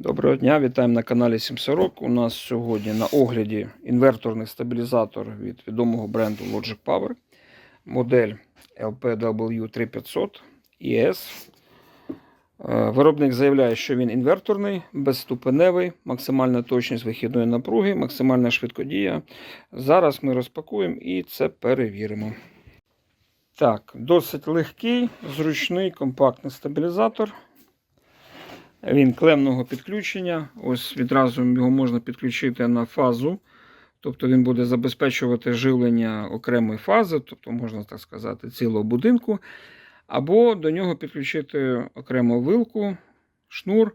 Доброго дня, вітаємо на каналі Сімсорок. У нас сьогодні на огляді інверторний стабілізатор від відомого бренду Logic Power. Модель LPW3500 ES. Е, Виробник заявляє, що він інверторний, безступеневий, максимальна точність вихідної напруги, максимальна швидкодія. Зараз ми розпакуємо і це перевіримо. Так, досить легкий, зручний, компактний стабілізатор. Він клемного підключення. Ось відразу його можна підключити на фазу. Тобто він буде забезпечувати живлення окремої фази, тобто, можна так сказати, цілого будинку. Або до нього підключити окрему вилку, шнур.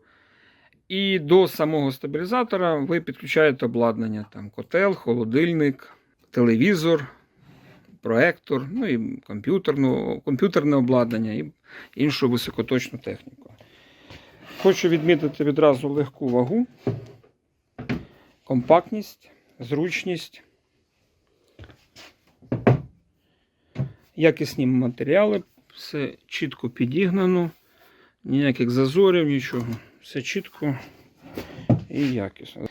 І до самого стабілізатора ви підключаєте обладнання: там котел, холодильник, телевізор, проектор, ну і комп'ютерне обладнання і іншу високоточну техніку. Хочу відмітити відразу легку вагу, компактність, зручність, якісні матеріали, все чітко підігнано, ніяких зазорів, нічого. Все чітко і якісно.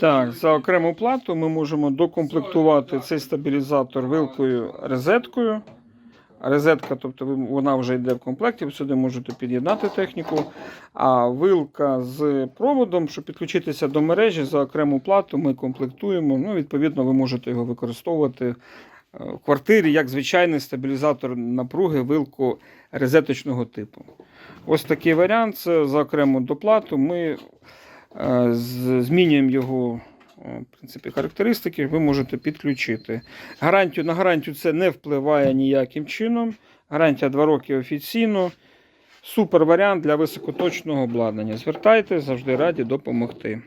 Так, за окрему плату ми можемо докомплектувати цей стабілізатор вилкою розеткою. Розетка, тобто вона вже йде в комплекті, ви сюди можете під'єднати техніку. А вилка з проводом, щоб підключитися до мережі за окрему плату, ми комплектуємо. Ну, відповідно, ви можете його використовувати е, в квартирі як звичайний стабілізатор напруги вилку розеточного типу. Ось такий варіант. Це за окрему доплату. Ми е, змінюємо його в принципі, характеристики, ви можете підключити. Гарантію, на гарантію це не впливає ніяким чином. Гарантія 2 роки офіційно. Супер варіант для високоточного обладнання. Звертайтеся, завжди раді допомогти.